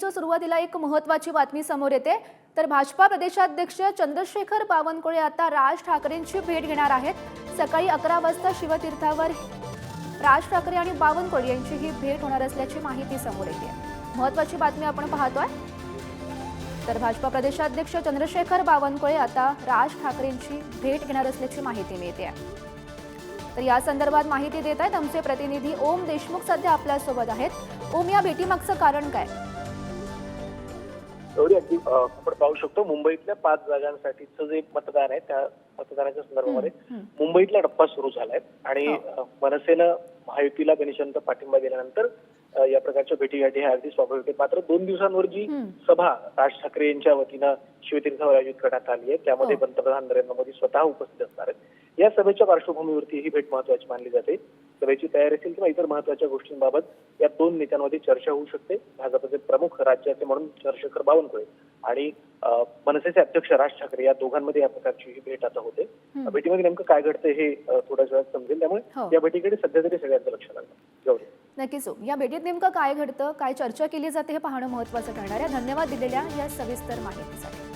बुलेटिनच्या सुरुवातीला एक महत्वाची बातमी समोर येते. तर भाजपा प्रदेशाध्यक्ष चंद्रशेखर बावनकुळे आता राज ठाकरेंची भेट घेणार आहेत. सकाळी अकरा वाजता शिवतीर्थावर राज ठाकरे आणि बावनकुळे यांची ही भेट होणार असल्याची माहिती समोर येते. महत्वाची बातमी आपण पाहतोय. तर भाजपा प्रदेशाध्यक्ष चंद्रशेखर बावनकुळे आता राज ठाकरेंची भेट घेणार असल्याची माहिती मिळते. आहे तर या संदर्भात माहिती देत आहेत आमचे प्रतिनिधी ओम देशमुख सध्या आपल्यासोबत आहेत. ओम या भेटीमागचं कारण काय? गौरी अगदी आपण पाहू शकतो मुंबईतल्या पाच जागांसाठीचं जे मतदान आहे त्या मतदानाच्या संदर्भामध्ये. मुंबईतला टप्पा सुरू झालाय आणि हो. मनसेनं महायुतीला गणेशांत पाठिंबा दिल्यानंतर या प्रकारच्या भेटीगाठी ह्या अगदी स्वाभाविक आहेत मात्र दोन दिवसांवर जी. सभा राज ठाकरे यांच्या वतीनं शिवतीर्थावर आयोजित करण्यात आली आहे त्यामध्ये हो. पंतप्रधान नरेंद्र मोदी स्वतः उपस्थित असणार आहेत या सभेच्या पार्श्वभूमीवरती ही भेट महत्वाची मानली जाते सभेची तयारी असेल किंवा इतर महत्त्वाच्या गोष्टींबाबत या दोन नेत्यांमध्ये चर्चा होऊ शकते. भाजपचे प्रमुख राज्याचे म्हणून चंद्रशेखर बावनकुळे आणि मनसेचे अध्यक्ष राज ठाकरे या दोघांमध्ये या प्रकारची ही भेट आता होते. भेटीमध्ये नेमकं काय घडतंय हे थोड्याच वेळात समजेल. त्यामुळे हो. या भेटीकडे सध्या तरी सगळ्यांचं लक्ष लागलं. गौरी नक्कीच. या भेटीत नेमकं काय घडतं काय चर्चा केली जाते हे पाहणं महत्वाचं ठरणार आहे. धन्यवाद दिलेल्या या सविस्तर माहितीसाठी.